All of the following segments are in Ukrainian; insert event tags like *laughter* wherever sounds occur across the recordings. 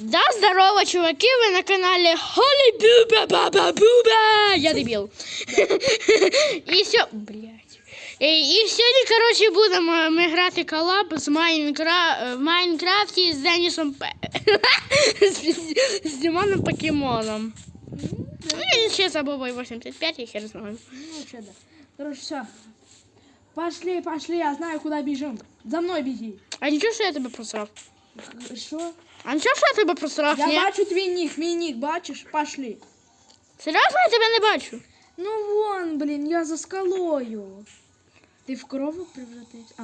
Да, здорово, чуваки, ви на каналі Холі Бюба Баба Буба. Я дебіл. І все, блядь. І, і сьогодні, коротше, будемо ми грати колаб з Майнкра... в Майнкрафті з Денісом П. з, з *laughs* Дімоном Покемоном. Ну, і ще за Бобой 85, я хер знаю. Ну, что да. Короче, все. Пошли, пошли, я знаю, куда бежим. За мной беги. А нічого, що я тебе просрав? Що? А нічого, що я тебе просрав? Я ні? бачу твій нік, мій нік, бачиш? Пошли. Серйозно, я тебе не бачу? Ну вон, блін, я за скалою. Ти в корову превратився? А.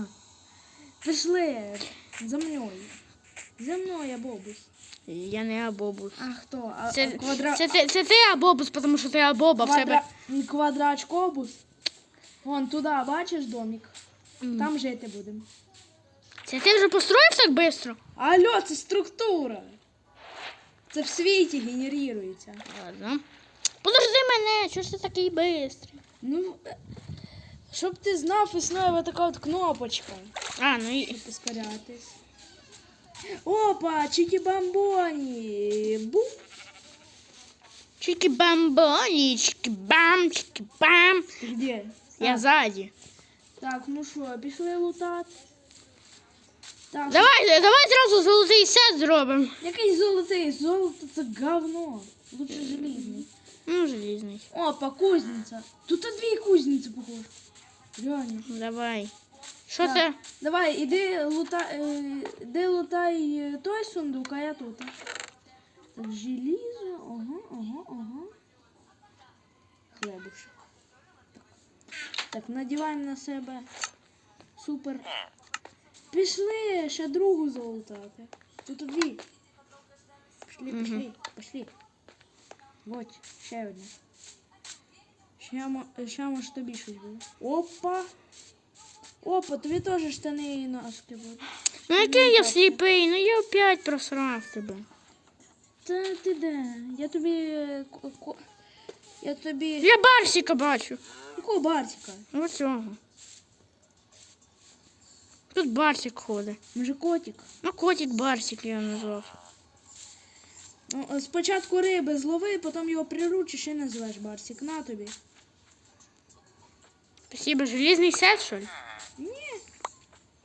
Пішли. За мною. За мною, Абобус. Я не Абобус. А хто? А, Це, а, квадра... це, це, це ти Абобус, тому що ти Абоба в квадра... себе. Квадрачкобус. Вон туди, бачиш домик? Там жити будемо. Це ти вже построїв так швидко? Алло, це структура. Це в світі генерується. Ладно. Подожди мене, чого ж ти такий швидкий? Ну, е, щоб ти знав, існує така от кнопочка. А, ну і. Щоб ускорятись. Опа, чики бамбоні. Бу. Чики бамбоні, чики бам, чики бам. Де? Я ззаді. Так, ну що, пішли лутати. Так, Давай, давай зразу золотий сет зробимо. який золотий? Золото це говно. Лучше желізний. Ну, желізний. Опа, кузниця. Тут дві кузниці, похоже. Реально. Давай. Що це? Давай, іди лутай, е, іди лутай е, той сундук, а я тут. Так, желізо, ага, ага, ага. Хлебушек. Так, надіваємо на себе. Супер. Пішли ще другу золотати. Тут дві. Пішли, Мгм. пішли, пішли. Вот, ще одна. Ще, мо- ще може тобі щось буде. Опа! Опа, тобі теж штани і носки будуть. Ну який я сліпий, ну я опять просрав тебе. Та ти де? Я тобі. е, ко- ко- Я тобі. Я барсика бачу. Якого бартика? Ось цього. Тут барсик ходить. Може котик? Ну, котик барсик я назвав. Ну, е, Спочатку риби злови, потім його приручиш і назвеш барсик. На тобі. Спасибо, железний сет, що ли? Ні.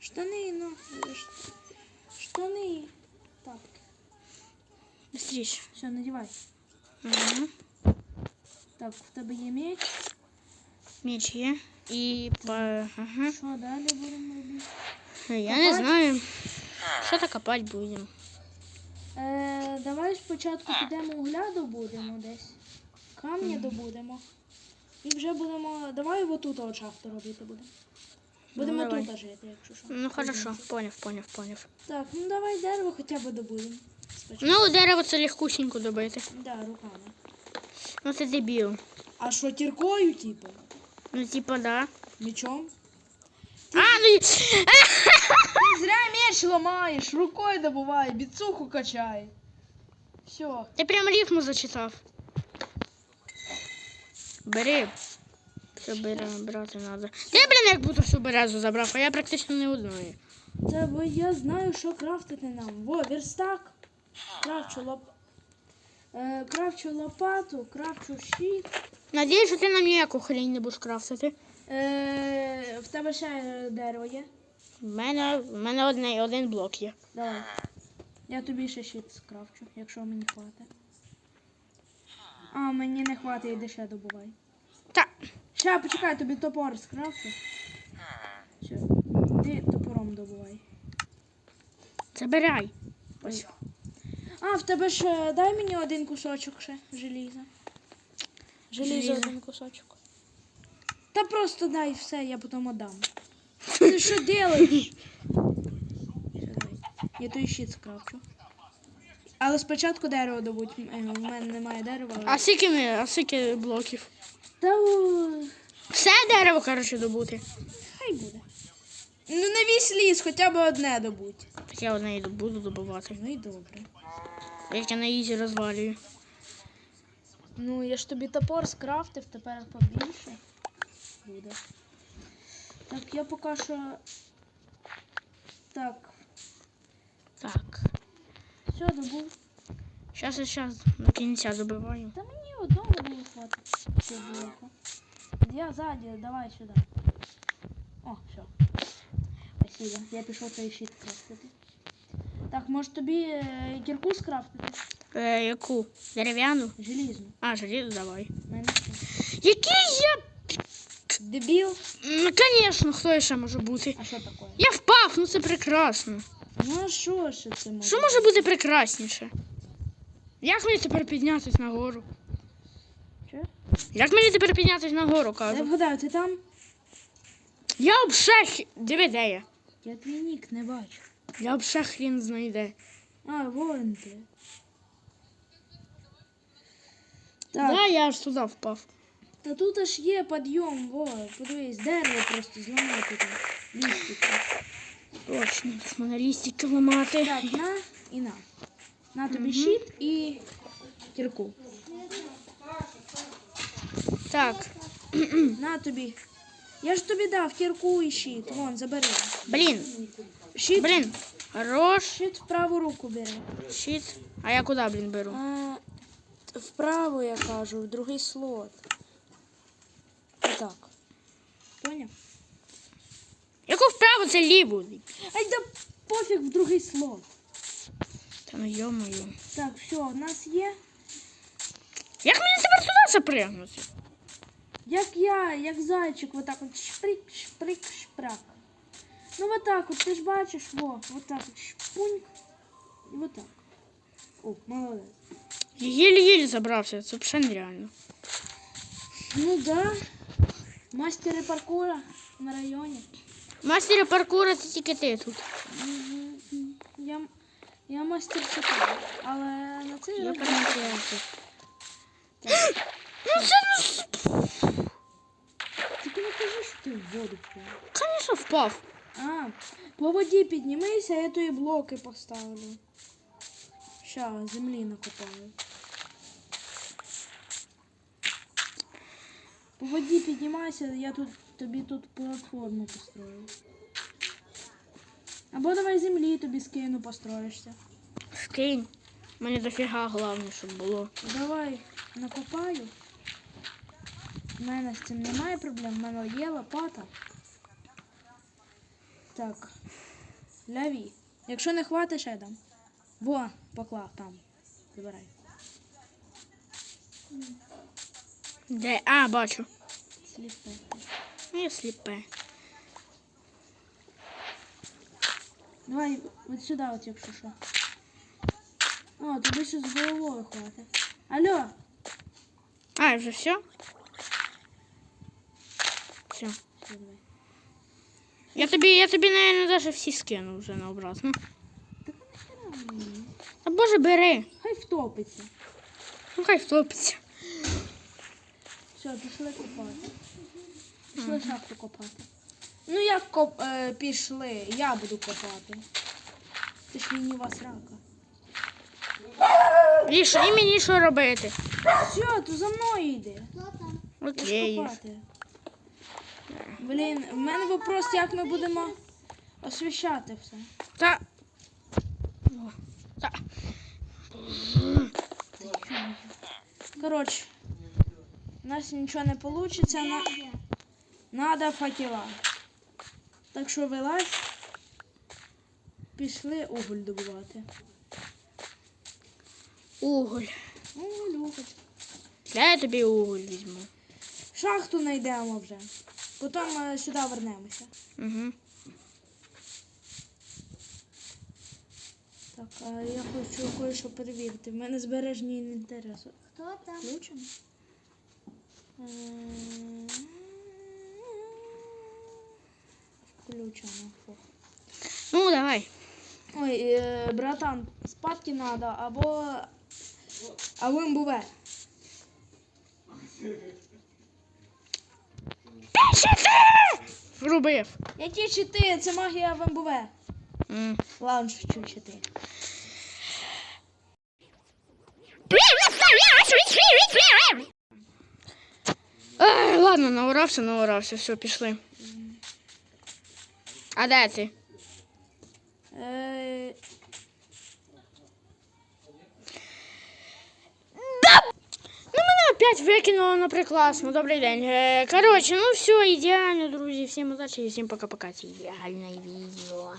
Штани, ну. е, ш- Штани. Так, Быстріше. все, надівай. Угу. Так, в тебе є меч. Меч є. І по... Ага. Що далі будемо робити? Я не знаю. Що то копати будемо? Е, давай спочатку підемо угля добудемо десь. Камня добудемо. І вже будемо. Давай отут от шахту робити будемо. Будемо Ну, давай. тут жити, якщо що. Ну хорошо, поняв, поняв, поняв. Так, ну давай дерево хоча б добудемо. Спочатку. Ну, дерево це легкусінько добити. Да, руками. Ну це дебіл. А що, кіркою, типу? Ну, типа, да. Мечом? А, ну Ти зря меч ламаєш, рукою добувай, біцуху качай. Все. ти прям рифму зачитав. Бери. Все бери, брати треба. Ти, блін, як будто всю березу забрав, а я практично не одної. Це бо я знаю, що крафтити нам. Во, верстак. Крафчу лоп... Е, крафчу лопату, крафчу щит. Надіюсь, що ти нам ніяку хрень не будеш крафтити. Е, в тебе ще дерево є? В мене, в мене одне, один блок є. Давай. Я тобі ще щит скрафчу, якщо мені хватить. А, мені не хватить, іди ще добувай. Та, Ще, почекай, тобі топор скрафчу. Все. Іди топором добувай. забирай. Ось. А, в тебе ж е, дай мені один кусочок ще желіза. Желізо Желізо. один кусочок. Та просто дай все, я потім отдам. Ти що робиш? Я той щит скрафчу. Але спочатку дерево добудь. Е, У мене немає дерева. але- А скільки ми, а скільки блоків? Та Все дерево, коротше, добути. хай буде. Ну не весь ліс, хоча б одне добудь. Так я одне і буду добувати. Ну і добре. Як я на ізі розвалюю. Ну, я ж тобі топор скрафтив, тепер побільше буде. Так, я поки що. Так, Так. все добув. Щас я щас до кінця забиваю. Та мені одного було хватить. Ще блоку. Я ззаді, давай сюди. О, все. Спасибо. Я пішов цей щит крафтити. Так, може тобі е, кірку скрафтити? Е, яку? Дерев'яну? Желізну. А, желізо, давай. У Мене все. Який я. Дебіл. Ну, звісно, хто ще може бути? А що таке? Я впав, ну це прекрасно. Ну а що ще це може? Що може бути прекрасніше? Як мені тепер піднятися нагору? Що? Як мені тепер піднятися нагору, Я кажу? вгадаю, ти там? Я обшех. Диви, де я? Я твій нік не бачу. Я обшех хрін знайде. А, вон ти. Так, Да, я аж туди впав. Та тут аж є підйом, во, подивись, дерево просто зламати там. Лістики. Точно, мене лістики ламати. Так, на і на. На тобі щит і кірку. Так, На тобі. Я ж тобі дав кірку і щит. Вон, забери. блін, Щит, блін. Хорош, щит в праву руку бери. щит. А я куди, блін, беру? А, вправо, я кажу, в другий слот. Отак. Поняв? Яку вправо це ліву? Ай да пофіг в другий слот. Та ну йомою. Так, все, у нас є. Як мені тепер туди запригнути? Як я, як зайчик, вот так от шприк, шприк, шпрак. Ну вот так от, ти ж бачиш, во, вот так от шпуньк. І вот так. О, молодець. Єлі-єлі забрався, це взагалі нереально. Ну да. Мастери паркура на районі. Мастер паркура це тільки ти тут. Я, я мастер чотири, але на цей Я раз... перемагаю. Ну це Тільки не кажи, що ти в воду впав. Звісно, впав. А, по воді піднімися, я тої блоки поставлю. Ща, землі накопаю. По воді піднімайся, я тут тобі тут платформу построю. Або давай землі тобі скину, построїшся. Скинь. Мені дофіга головне, щоб було. Давай накопаю. У мене з цим немає проблем, в мене є лопата. Так. Ляві. Якщо не хватить, ще дам. Во, поклав там. Забирай. Де? А, бачу. Сліпе. Ну, Я сліпе. Давай от сюди, от якщо що. О, тобі ще з головою хватить. Алло, А, вже все? Все. Все, давай. Я тобі, я тобі, наверное, даже всі скину вже на обратно. Так а нахера мені? Та боже, бери. Хай втопиться. Ну хай втопиться. Все, пішли копати. Пішли шахту копати. Ну як коп... е, пішли? Я буду копати. Ти ж лініва срака. І що, і мені що робити? Все, то за мною йди. Окей. копати. Блін, в мене вопрос, як ми будемо освіщати все. Та. Та. Коротше, у нас нічого не вийде. На... Надо факела. Так що вилазь. Пішли уголь добувати. Уголь. Уголь, уголь. Я тобі уголь візьму? Шахту знайдемо вже. Потім е, сюди вернемося. Угу. Так, а я хочу кое-що перевірити. В мене збережні інвентарі. Хто там? Включено? Включено. Ну, давай. Ой, е, братан, спадки надо або. Або МБВ. Врубив. Які чити? Це магія в МБВ. Ладно, шучу чити. Ладно, наурався, наурався, все, пішли. А де ти? Е... Да! Ну, мене опять викинуло на ну, прекрасно, Добрий день. Э, короче, ну все, ідеально, друзі. Всім удачі і всім пока-пока. Це ідеальне відео.